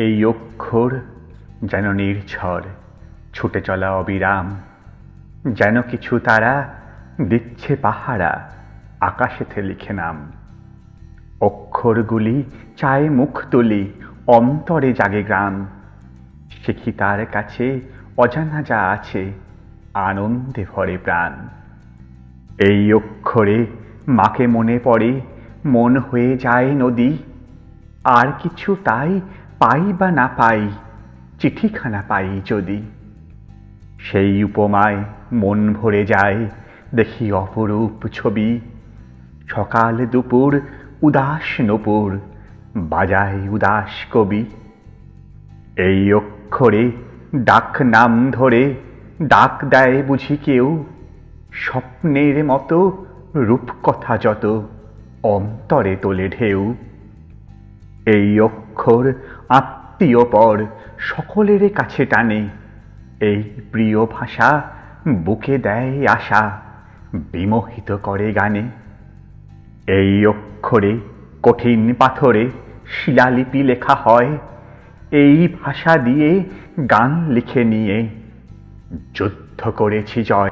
এই অক্ষর যেন নির্ঝর, ছুটে চলা অবিরাম। যেন কিছু তারা দিচ্ছে পাহারা, আকাশেতে লিখে নাম। অক্ষরগুলি চায় মুখ তুলি, অন্তরে জাগে গ্রাম। শিখি তার কাছে অজানা যা আছে, আনন্দে ভরে প্রাণ। এই অক্ষরে মাকে মনে পড়ে, মন হয়ে যায় নদী। আর কিছু তাই পাই বা না পাই, চিঠিখানা পাই যদি। সেই উপমায় মন ভরে যায়, দেখি অপরূপ ছবি। সকাল দুপুর, উদাস নপুর, বাজায় উদাস কবি। এই অক্ষরে ডাক নাম ধরে, ডাক দেয় বুঝি কেউ। স্বপ্নের মতো রূপকথা যত, অন্তরে তোলে ঢেউ। এই অক্ষর আত্মীয় পর সকলের কাছে টানে। এই প্রিয় ভাষা বুকে দেয় আশা, বিমোহিত করে গানে। এই অক্ষরে কঠিন পাথরে শিলালিপি লেখা হয়। এই ভাষা দিয়ে গান লিখে নিয়ে। যুদ্ধ করেছি জয়।